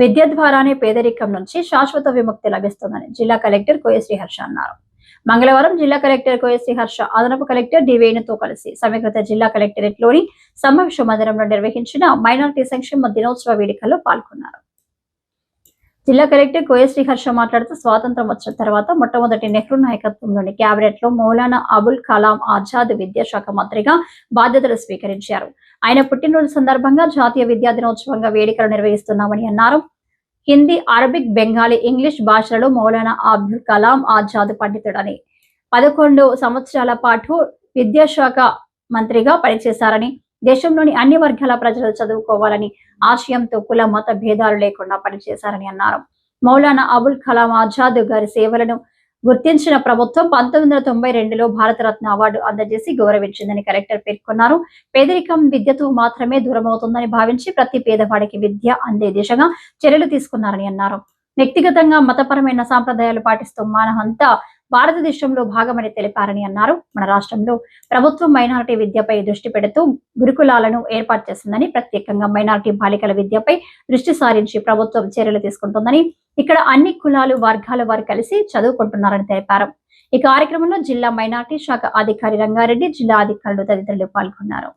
విద్య ద్వారానే పేదరికం నుంచి శాశ్వత విముక్తి లభిస్తుందని జిల్లా కలెక్టర్ కోయశ్రీ హర్ష అన్నారు. మంగళవారం జిల్లా కలెక్టర్ కోయశ్రీ హర్ష అదనపు కలెక్టర్ డివేణుతో కలిసి సమీకృత జిల్లా కలెక్టరేట్లోని సమావేశ మందిరంలో నిర్వహించిన మైనార్టీ సంక్షేమ దినోత్సవ వేడుకల్లో పాల్గొన్నారు. జిల్లా కలెక్టర్ కోయ శ్రీహర్ష మాట్లాడుతూ స్వాతంత్రం వచ్చిన తర్వాత మొట్టమొదటి నెహ్రూ నాయకత్వంలోని కేబినెట్లో మౌలానా అబుల్ కలాం ఆజాద్ విద్యాశాఖ మంత్రిగా బాధ్యతలు స్వీకరించారు. ఆయన పుట్టినరోజు సందర్భంగా జాతీయ విద్యా దినోత్సవంగా వేడుకలు నిర్వహిస్తున్నామని అన్నారు. హిందీ అరబిక్ బెంగాలీ ఇంగ్లీష్ భాషలలో మౌలానా అబ్దుల్ కలాం ఆజాద్ పండితుడని పదకొండు సంవత్సరాల పాటు విద్యాశాఖ మంత్రిగా పనిచేశారని దేశంలోని అన్ని వర్గాల ప్రజలు చదువుకోవాలని ఆశయంతో కుల మత భేదాలు లేకుండా పనిచేశారని అన్నారు. మౌలానా అబుల్ కలాం ఆజాద్ గారి సేవలను గుర్తించిన ప్రభుత్వం పంతొమ్మిది వందల తొంభై రెండులో భారతరత్న అవార్డు అందజేసి గౌరవించిందని కలెక్టర్ పేర్కొన్నారు. పేదరికం విద్యతో మాత్రమే దూరమవుతుందని భావించి ప్రతి పేదవాడికి విద్య అందే దిశగా చర్యలు తీసుకున్నారని అన్నారు. వ్యక్తిగతంగా మతపరమైన సాంప్రదాయాలు పాటిస్తూ మానవంతా భారతదేశంలో భాగమని తెలిపారని అన్నారు. మన రాష్ట్రంలో ప్రభుత్వం మైనారిటీ విద్యపై దృష్టి పెడుతూ గురుకులాలను ఏర్పాటు చేసిందని ప్రత్యేకంగా మైనారిటీ బాలికల విద్యపై దృష్టి సారించి ప్రభుత్వం చర్యలు తీసుకుంటుందని ఇక్కడ అన్ని కులాలు వర్గాల వారు కలిసి చదువుకుంటున్నారని తెలిపారు. ఈ కార్యక్రమంలో జిల్లా మైనార్టీ శాఖ అధికారి రంగారెడ్డి జిల్లా అధికారులు తదితరులు పాల్గొన్నారు.